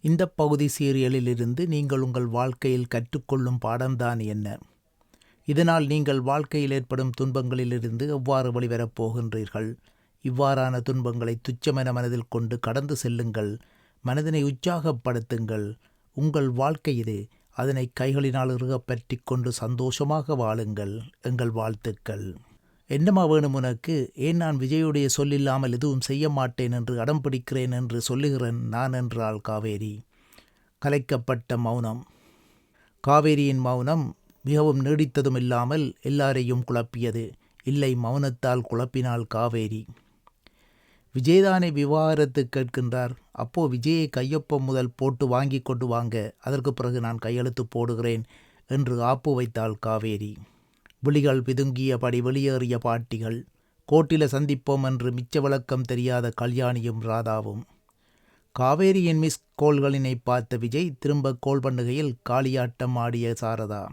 இந்த பகுதி சீரியலிலிருந்து நீங்கள் உங்கள் வாழ்க்கையில் கற்றுக்கொள்ளும் பாடம்தான் என்ன? இதனால் நீங்கள் வாழ்க்கையில் ஏற்படும் துன்பங்களிலிருந்து எவ்வாறு வெளிவரப் போகின்றீர்கள்? இவ்வாறான துன்பங்களை துச்சமென மனதில் கொண்டு கடந்து செல்லுங்கள். மனதினை உற்சாகப்படுத்துங்கள். உங்கள் வாழ்க்கை இது. அதனை கைகளினால் இறுகப் பற்றி கொண்டு சந்தோஷமாக வாழுங்கள். எங்கள் வாழ்த்துக்கள். என்னமா வேணும் உனக்கு? ஏன் நான் விஜயுடைய சொல்லில்லாமல் எதுவும் செய்ய மாட்டேன் என்று அடம் பிடிக்கிறேன் என்று சொல்லுகிறேன் நான் என்றாள் காவேரி. கலைக்கப்பட்ட மௌனம். காவேரியின் மௌனம் மிகவும் நீடித்ததும் இல்லாமல் எல்லாரையும் குழப்பியது. இல்லை மௌனத்தால் குழப்பினாள் காவேரி. விஜயதானை விவாகரத்து கேட்கின்றார். அப்போ விஜயை கையொப்பம் முதல் போட்டு வாங்கி கொண்டு வாங்க. அதற்கு பிறகு நான் கையெழுத்து போடுகிறேன் என்று ஆப்பு வைத்தாள் காவேரி. விழிகள் பிதுங்கியபடி வெளியேறிய பாட்டிகள் கோட்டில சந்திப்போம் என்று மிச்ச விளக்கம் தெரியாத கல்யாணியும் ராதாவும். காவேரியின் மிஸ் கோள்களினை பார்த்த விஜய் திரும்ப கோல் பண்ணுகையில் காளியாட்டம் ஆடிய சாரதா.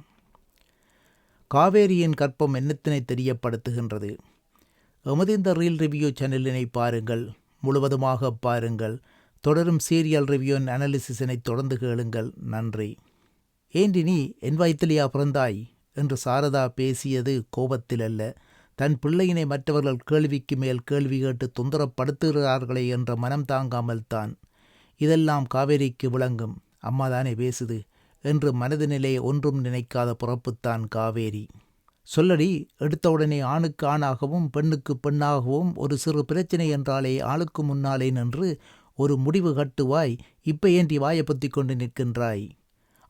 காவேரியின் கற்பம் என்னத்தினை தெரியப்படுத்துகின்றது? எமது இந்த ரீல் ரிவ்யூ சேனலினை பாருங்கள் முழுவதுமாக பாருங்கள் தொடரும் சீரியல் ரிவ்யூ அனாலிசிஸினை தொடர்ந்து கேளுங்கள். நன்றி. ஏண்டி நீ என் வயிற்றிலியா பிறந்தாய்? என்று சாரதா பேசியது கோபத்தில் அல்ல தன் பிள்ளையினை மற்றவர்கள் கேள்விக்கு மேல் கேள்வி கேட்டு தொந்தரப்படுத்துகிறார்களே என்ற மனம் தாங்காமல் தான். இதெல்லாம் காவேரிக்கு விளங்கும். அம்மாதானே பேசுது என்று மனதினிலே ஒன்றும் நினைக்காத புறப்புத்தான் காவேரி. சொல்லடி எடுத்தவுடனே ஆணுக்கு ஆணாகவும் பெண்ணுக்கு பெண்ணாகவும் ஒரு சிறு பிரச்சனை என்றாலே ஆளுக்கு முன்னாலே நின்று ஒரு முடிவு கட்டுவாய் இப்போ ஏன்றி வாயை பொத்தி கொண்டு நிற்கின்றாய்?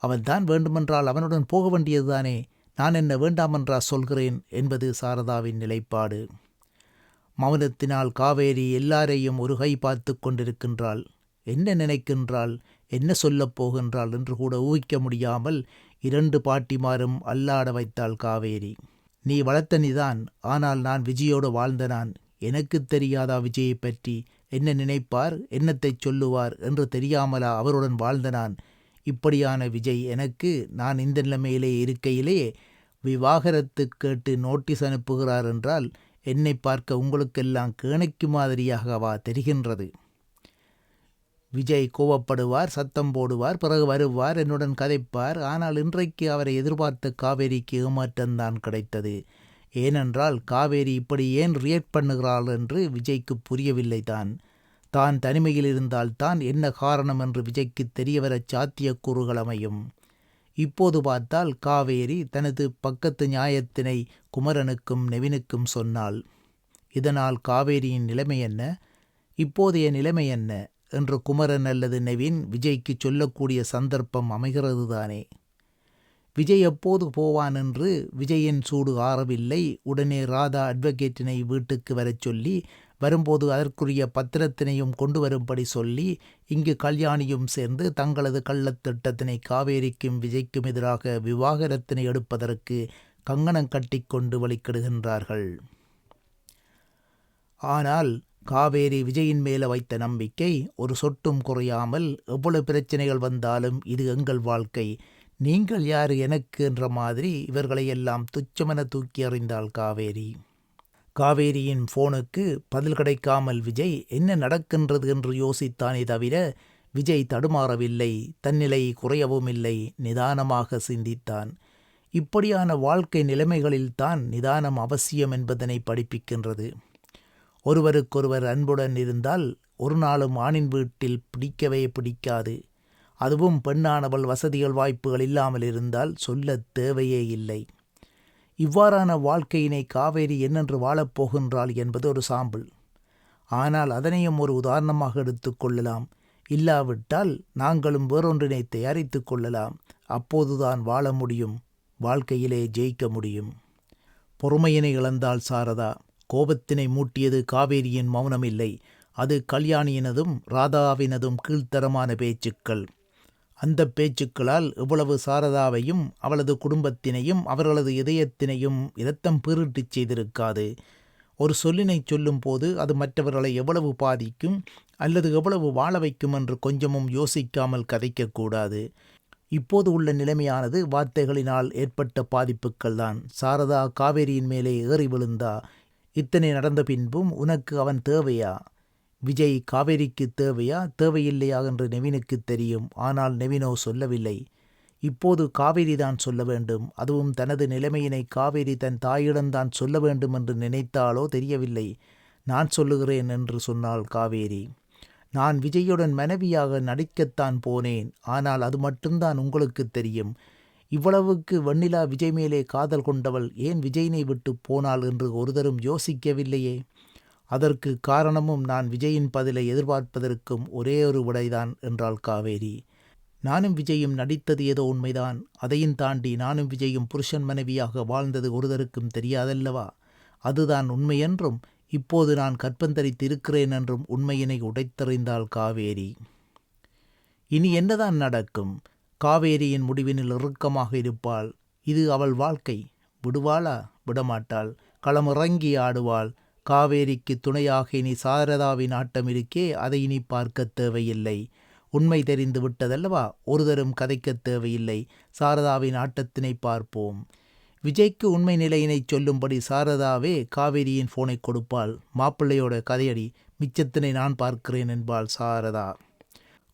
அவன்தான் வேண்டுமென்றால் அவனுடன் போக வேண்டியதுதானே. நான் என்ன வேண்டாமென்றா சொல்கிறேன் என்பது சாரதாவின் நிலைப்பாடு. மௌனத்தினால் காவேரி எல்லாரையும் ஒரு கை பார்த்து கொண்டிருக்கின்றாள். என்ன நினைக்கின்றாள்? என்ன சொல்லப் போகின்றாள்? என்று கூட ஊகிக்க முடியாமல் இரண்டு பாட்டிமாரும் அல்லாட வைத்தாள் காவேரி. நீ வளர்த்த நீதான் ஆனால் நான் விஜயோடு வாழ்ந்த நான். எனக்கு தெரியாதா விஜயை பற்றி? என்ன நினைப்பார்? என்னத்தை சொல்லுவார்? என்று தெரியாமலா அவருடன் வாழ்ந்த நான்? இப்படியான விஜய் எனக்கு நான் இந்த நிலைமையிலே இருக்கையிலே விவாகரத்து கேட்டு நோட்டீஸ் அனுப்புகிறார் என்றால் என்னை பார்க்க உங்களுக்கெல்லாம் கேணைக்கு மாதிரியாகவா தெரிகின்றது. விஜய் கோவப்படுவார் சத்தம் போடுவார் பிறகு வருவார் என்னுடன் கதைப்பார். ஆனால் இன்றைக்கு அவரை எதிர்பார்த்த காவேரிக்கு ஏமாற்றம்தான் கிடைத்தது. ஏனென்றால் காவேரி இப்படி ஏன் ரியாக்ட் பண்ணுகிறாள் என்று விஜய்க்கு புரியவில்லை தான் தான் தனிமையில் இருந்தால்தான் என்ன காரணம் என்று விஜய்க்கு தெரியவரச் சாத்தியக்கூறுகள் அமையும். இப்போது பார்த்தால் காவேரி தனது பக்கத்து நியாயத்தினை குமரனுக்கும் நெவினுக்கும் சொன்னாள். இதனால் காவேரியின் நிலைமை என்ன? இப்போதைய நிலைமை என்ன? என்று குமரன் அல்லது நெவின் விஜய்க்கு சொல்லக்கூடிய சந்தர்ப்பம் அமைகிறது தானே விஜய் எப்போது போவான் என்று விஜயின் சூடு ஆறவில்லை. உடனே ராதா அட்வொகேட்டினை வீட்டுக்கு வரச் சொல்லி வரும்போது அதற்குரிய பத்திரத்தினையும் கொண்டு வரும்படி சொல்லி இங்கு கல்யாணியும் சேர்ந்து தங்களது கள்ளத்திட்டத்தினை காவேரிக்கும் விஜய்க்கும் எதிராக விவாகரத்தினை எடுப்பதற்கு கங்கணம் கட்டிக்கொண்டு வழிக்கிடுகின்றார்கள். ஆனால் காவேரி விஜயின் மேல வைத்த நம்பிக்கை ஒரு சொட்டும் குறையாமல் எவ்வளவு பிரச்சனைகள் வந்தாலும் இது எங்கள் வாழ்க்கை. நீங்கள் யார் எனக்கு என்ற மாதிரி இவர்களையெல்லாம் துச்சமென தூக்கி அறிந்தாள் காவேரி. காவேரியின் ஃபோனுக்கு பதில் கிடைக்காமல் விஜய் என்ன நடக்கின்றது என்று யோசித்தானே தவிர விஜய் தடுமாறவில்லை தன்னிலை குறையவும் இல்லை நிதானமாக சிந்தித்தான். இப்படியான வாழ்க்கை நிலைமைகளில்தான் நிதானம் அவசியம் என்பதனை படிப்பிக்கின்றது. ஒருவருக்கொருவர் அன்புடன் இருந்தால் ஒரு நாளும் ஆணின் வீட்டில் பிடிக்கவே பிடிக்காது. அதுவும் பெண்ணானவள் வசதிகள் வாய்ப்புகள் இல்லாமல் இருந்தால் சொல்ல தேவையே இல்லை. இவ்வாறான வாழ்க்கையினை காவேரி என்னென்று வாழப்போகின்றாள் என்பது ஒரு சாம்பிள் ஆனால் அதனையும் ஒரு உதாரணமாக எடுத்துக்கொள்ளலாம் இல்லாவிட்டால் நாங்களும் வேறொன்றினை தயாரித்து கொள்ளலாம். அப்போதுதான் வாழ முடியும். வாழ்க்கையிலே ஜெயிக்க முடியும். பொறுமையினை இழந்தாள் சாரதா. கோபத்தினை மூட்டியது காவேரியின் மௌனமில்லை. அது கல்யாணியினதும் ராதாவினதும் கீழ்த்தரமான பேச்சுக்கள். அந்த பேச்சுக்களால் இவ்வளவு சாரதாவையும் அவளது குடும்பத்தினையும் அவர்களது இதயத்தினையும் இரத்தம் பீறிட்டுச் செய்திருக்காது. ஒரு சொல்லினை சொல்லும்போது அது மற்றவர்களை எவ்வளவு பாதிக்கும் அல்லது எவ்வளவு வாழ வைக்கும் என்று கொஞ்சமும் யோசிக்காமல் கதைக்கக்கூடாது. இப்போது உள்ள நிலைமையானது வார்த்தைகளினால் ஏற்பட்ட பாதிப்புக்கள்தான் சாரதா காவேரியின் மேலே ஏறி விழுந்தா இத்தனை நடந்த பின்பும் உனக்கு அவன் தேவையா? விஜய் காவேரிக்கு தேவையா? தேவையில்லையா என்று நெவினுக்கு தெரியும். ஆனால் நெவினோ சொல்லவில்லை. இப்போது காவேரி தான் சொல்ல வேண்டும். அதுவும் தனது நிலைமையினை காவேரி தன் தாயிடம்தான் சொல்ல வேண்டும் என்று நினைத்தாலோ தெரியவில்லை. நான் சொல்லுகிறேன் என்று சொன்னாள் காவேரி. நான் விஜயுடன் மனைவியாக நடிக்கத்தான் போனேன். ஆனால் அது மட்டும்தான் உங்களுக்கு தெரியும். இவ்வளவுக்கு வெண்ணிலா விஜய் மேலே காதல் கொண்டவள் ஏன் விஜயினை விட்டு போனாள் என்று ஒருதரும் யோசிக்கவில்லையே. அதற்கு காரணமும் நான் விஜயின் பதிலை எதிர்பார்ப்பதற்கும் ஒரே ஒரு விடைதான் என்றாள் காவேரி. நானும் விஜயும் நடித்தது ஏதோ உண்மைதான். அதையும் தாண்டி நானும் விஜயும் புருஷன் மனைவியாக வாழ்ந்தது ஒருதருக்கும் தெரியாதல்லவா? அதுதான் உண்மையென்றும் இப்போது நான் கற்பந்தரித்து இருக்கிறேன் என்றும் உண்மையினை உடைத்தறிந்தாள் காவேரி. இனி என்னதான் நடக்கும்? காவேரியின் முடிவினில் இறுக்கமாக இருப்பாள். இது அவள் வாழ்க்கை. விடுவாளா? விடமாட்டாள். களமிறங்கி ஆடுவாள். காவேரிக்கு துணையாக இனி சாரதாவின் ஆட்டம் இருக்கே அதை இனி பார்க்க தேவையில்லை. உண்மை தெரிந்து விட்டதல்லவா? ஒருதரும் கதைக்கத் தேவையில்லை. சாரதாவின் ஆட்டத்தினை பார்ப்போம். விஜய்க்கு உண்மை நிலையினை சொல்லும்படி சாரதாவே காவேரியின் போனை கொடுப்பாள். மாப்பிள்ளையோட கதையடி மிச்சத்தினை நான் பார்க்கிறேன் என்பாள் சாரதா.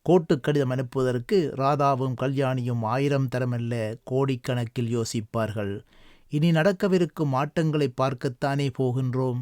கோட்டு கடிதம் அனுப்புவதற்கு ராதாவும் கல்யாணியும் ஆயிரம் தரமல்ல கோடிக்கணக்கில் யோசிப்பார்கள். இனி நடக்கவிருக்கும் ஆட்டங்களை பார்க்கத்தானே போகின்றோம்?